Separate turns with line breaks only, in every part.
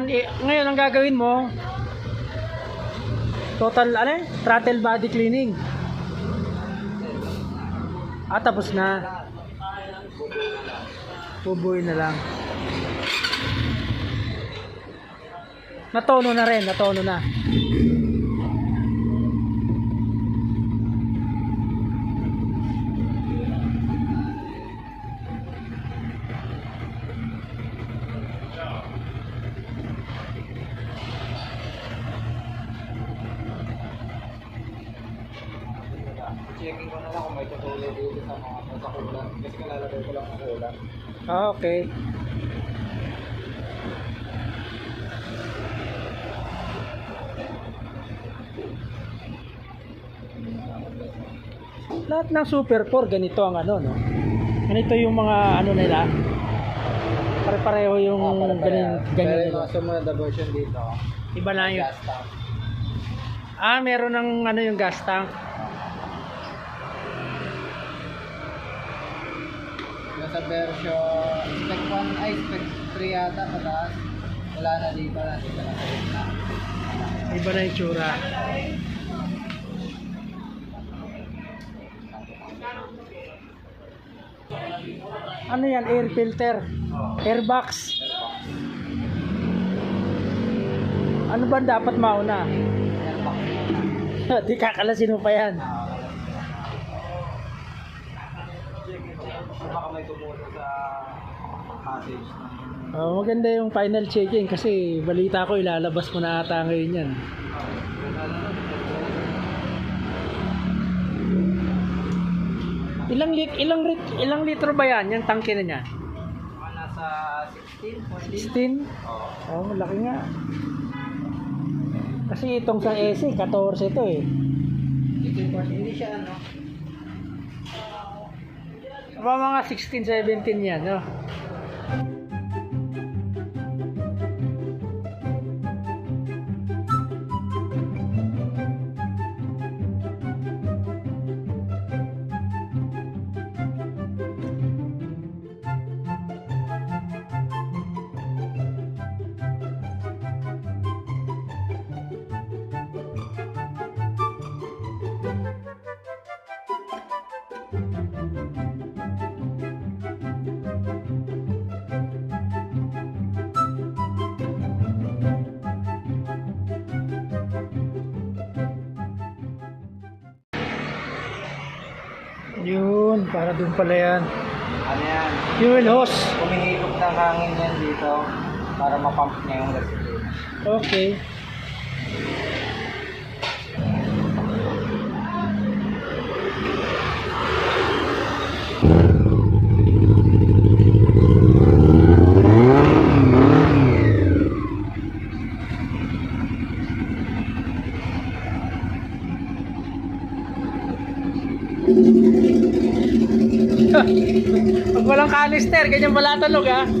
Ngayon, ngayon ang gagawin mo, total, ano eh, throttle body cleaning. Ah, tapos na. Bubuin na lang. Natono na rin, natono na.
Checking ko na lang kung may tutuloy dito sa mga sa kulang. Kasi kalalagay ko lang ang kulang.
Ah, okay. Lahat ng Super 4 ganito ang ano, no? Ganito yung mga ano nila. Pare-pareho yung ganyan, ganyan
Pero yung sumunod na version dito,
Iba na yung...
gas tank.
Ah, meron ng ano yung gas tank.
Sa version, spec 1, ay spec 3 yata pataas. Wala na dito na dito na sa.
Iba na yung tsura. Ano yan? Air filter? Airbox? Ano ba dapat mauna? Di kakalasin mo pa yan.
Baka may tumulong sa passage
Oh, maganda yung final checking kasi balita ko ilalabas mo na ata ngayon yan. Ilang lit ilang lit ilang litro ba yan yung tangke na niya?
nasa 16,
16?
14. Oo.
Oh, malaki nga. Kasi itong sa ESE, 14 ito eh.
16, 14. Hindi siya ano.
Mga mga 16, 17 yan, no? Yun, para dun pala yan.
Ano yan?
Fuel hose.
Humihigop ng hangin yan dito para mapump niya yung gasolina.
Okay. Pag walang canister, ganyan pala talog ah.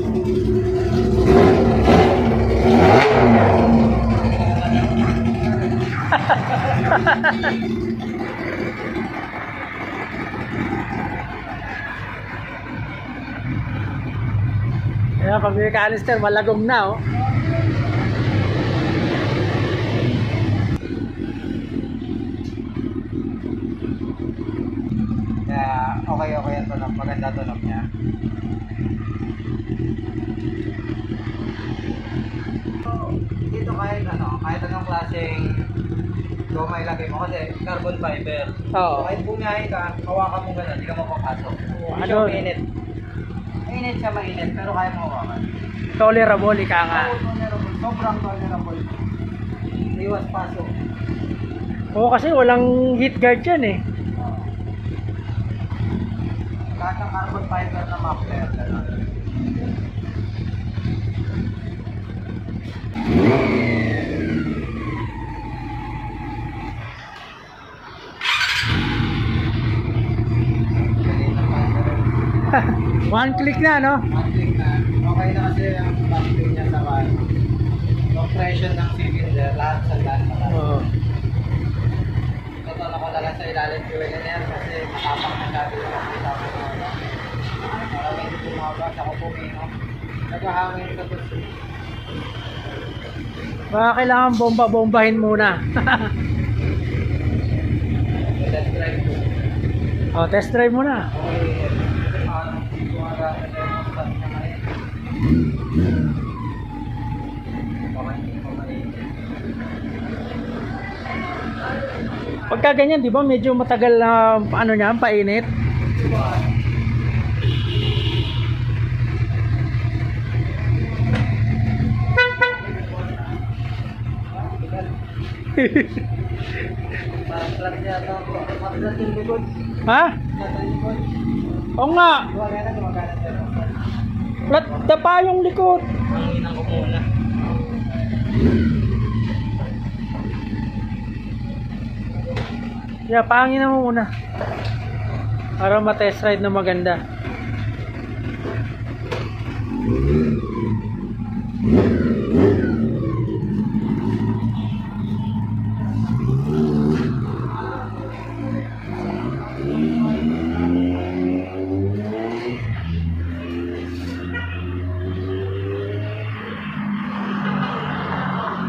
Kaya pag may canister, malagom na oh.
Kaya okay okay ang tunog. Maganda tunog niya. So, dito kahit ano, kahit anong klaseng goma ilagay mo kasi carbon fiber.
Oo.
So, kahit bumiyahe ka, hawakan mo gano'n, hindi ka mapapasok. Hindi
Ano?
siya mainit. Mainit siya mainit, pero kaya mo hawakan.
Tolerable ika nga.
Oo, tolerable. Sobrang tolerable. Iwas pasok.
Oo kasi walang heat guard yan eh.
Lahat ng carbon fiber na muffler.
One click na no?
One click na. Okay na kasi ang battery niya sa kan. Compression ng cylinder, lahat sa lahat.
Oo.
Totoo ko na lang sa ilalim fuel na yan kasi matapang na sabi ko nakita ko na ano. Para medyo bumaba, ako puminom. Nagahangin ka to.
Baka kailangan bomba-bombahin muna.
Let's drive po.
o, test drive muna. Pagka ganyan, di ba, medyo matagal na ano niya, painit. ha? Oo nga. Flat na pa yung likod. Yeah, pangin na mo muna. Para ma-test ride na maganda. Yeah.